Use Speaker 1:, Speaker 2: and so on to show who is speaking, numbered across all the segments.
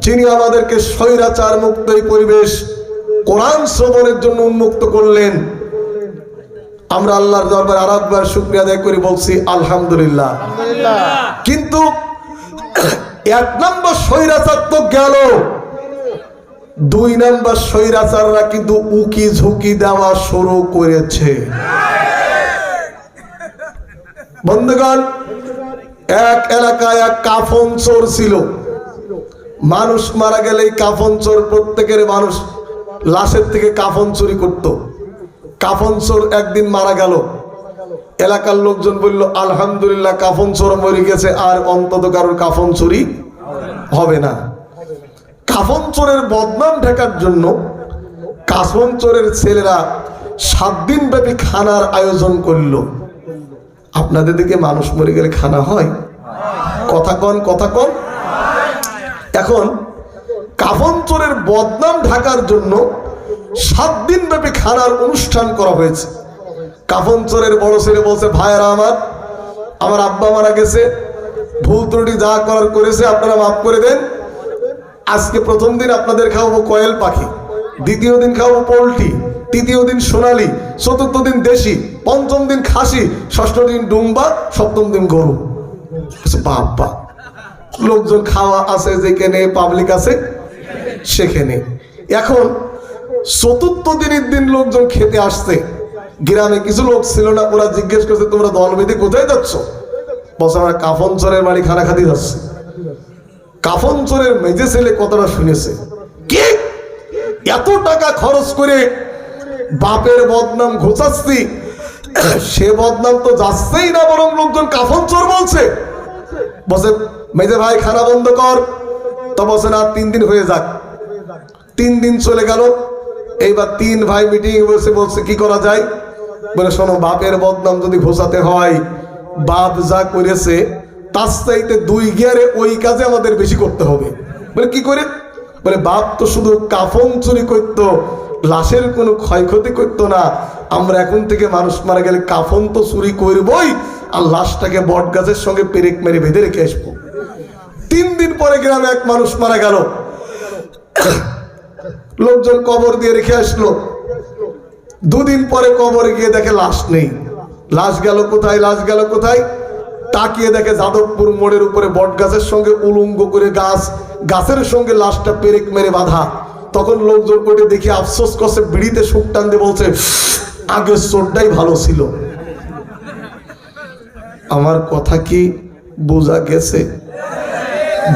Speaker 1: যিনি আমাদেরকে স্বৈরাচার মুক্ত এই পরিবেশ কোরআন শ্রবণের জন্য উন্মুক্ত করলেন আমরা আল্লাহর দরবার আর একবার শুক্রিয়া আদায় করে বলছি আলহামদুলিল্লাহ। কিন্তু এক নম্বর স্বৈরাচার তো গেল দুই নম্বর স্বৈরাচাররা কিন্তু উকি ঝুঁকি দেওয়া শুরু করেছে। বন্ধুগণ এক এলাকায় এক কাফন চোর ছিল। মানুষ মারা গেলে কাফন চোর প্রত্যেকের মানুষ লাশের থেকে কাফন চুরি করত। কাফন চোর একদিন মারা গেল। এলাকার লোকজন বলল, আলহামদুলিল্লাহ, কাফন চোর মরে গেছে, আর অন্তত কারোর কাফন চুরি হবে না। কাফন চোরের বদনাম ঢাকার জন্য কাফন চোরের ছেলেরা সাত দিন ব্যাপী খানার আয়োজন করল। আপনাদের দিকে মানুষ মরে গেলে খানা হয়? কথা কন কথা কন। এখন কাফন চোরের বদনাম ঢাকার জন্য সাত দিন ব্যাপী খানার অনুষ্ঠান করা হয়েছে। কাফন চোরের বড় ছেলে বলছে, ভাইয়েরা আমার আমার আব্বা মারা গেছে, ভুল ত্রুটি যা করার করেছে আপনারা মাফ করে দেন। আজকে প্রথম দিন আপনাদের খাওয়াবো কয়েল পাখি, দ্বিতীয় দিন খাওয়াবো পোলট্রি, তৃতীয় দিন সোনালি, চতুর্থ দিন দেশি, পঞ্চম দিন খাসি, ষষ্ঠ দিন ডুম্বা, সপ্তম দিন গরু। বাবা লোকজন খাওয়া আছে, যেখানে পাবলিক আছে, সেখানে। এখন চতুর্থ দিনের দিন লোকজন খেতে আসছে। গ্রামে কিছু লোক ছিল না, ওরা জিজ্ঞেস করছে, তোমরা দল বেঁধে কোথায় যাচ্ছ? বলছে, আমরা কাফন চরের বাড়ি খানা খাতে যাচ্ছি। কাফন চোরের মেজে ছেলে কথাটা শুনেছে। কি? এত টাকা খরচ করে বাপের বদনাম ঘোচাচ্ছি সে বদনাম তো যাচ্ছেই না বরং লোকজন কাফন চোর বলছে। বসে মেজে ভাই, খানা বন্ধ কর। তো বসে না তিন দিন হয়ে যাক। তিন দিন চলে গেল। এইবার তিন ভাই মিটিং বসে বলছে, কি করা যায়? বলে, শোনো, বাপের বদনাম যদি ঘোষাতে হয়, বাপ যা করেছে, তার চাইতে দুই গিয়ারে ওই কাজে আমাদের বেশি করতে হবে। বলে, কি করে? বলে, বাপ তো শুধু কাফন চুরি করতো, লাশের কোনো ক্ষয়ক্ষতি করতো না। আমরা এখন থেকে মানুষ মারা গেলে কাফন তো চুরি করবই, আর লাশটাকে বট গাছের সঙ্গে পেরেক মেরে বেঁধে রেখে আসব। তিন দিন পরে গ্রামে এক মানুষ মারা গেল। লোকজন কবর দিয়ে রেখে আসলো। দুদিন পরে কবরে গিয়ে দেখে লাশ নেই। লাশ গেল কোথায়, লাশ গেল কোথায়? তাকিয়ে দেখে যাদবপুর মোড়ের উপরে বট গাছের সঙ্গে উলঙ্গ করে গাছ, গাছের সঙ্গে লাশটা পেরেক মেরে বাঁধা। তখন লোকজন ওইটা দেখে আফসোস করছে, বিড়িতে সুখ টান দিয়ে বলছে, আগের চোরটাই ভালো ছিল। আমার কথা কি বোঝা গেছে?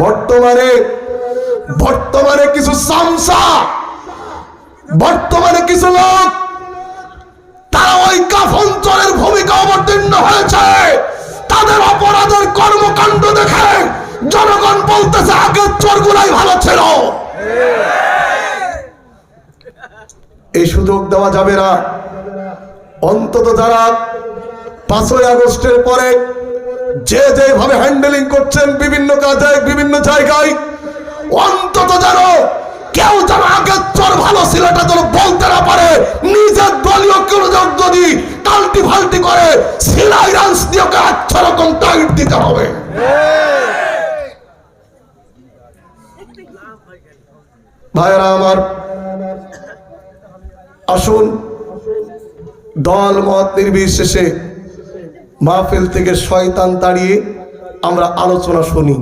Speaker 1: বর্তমানে বর্তমানে কিছু সামসা, বর্তমানে কিছু লোক, তারা ওই কাফন চরের ভূমিকা অবতীর্ণ হয়েছে। তাদের অপরাধের কর্মকাণ্ড দেখে জনগণ বলতেছে, আগের চোরগুলাই ভালো ছিল। এই সুযোগ দেওয়া যাবে না। অন্তত যারা পাঁচই আগস্টের পরে যে যেভাবে হ্যান্ডেলিং করছেন বিভিন্ন কাজে, বিভিন্ন জায়গায়, অন্তত যেন কেউ যেন আগের চোর ভালো ছিল এটা যেন বলতে না পারে, নিজের দলীয় কেউ যদি টাল্টি ফাল্টি করে, সিলাই রান্স দিয়ে ওকে আচ্ছা রকম টাইট দিতে হবে। ভাইরা আমার, আসুন, দল মত নির্বিশেষে মাহফিল থেকে শয়তান তাড়িয়ে আমরা আলোচনা শুনি।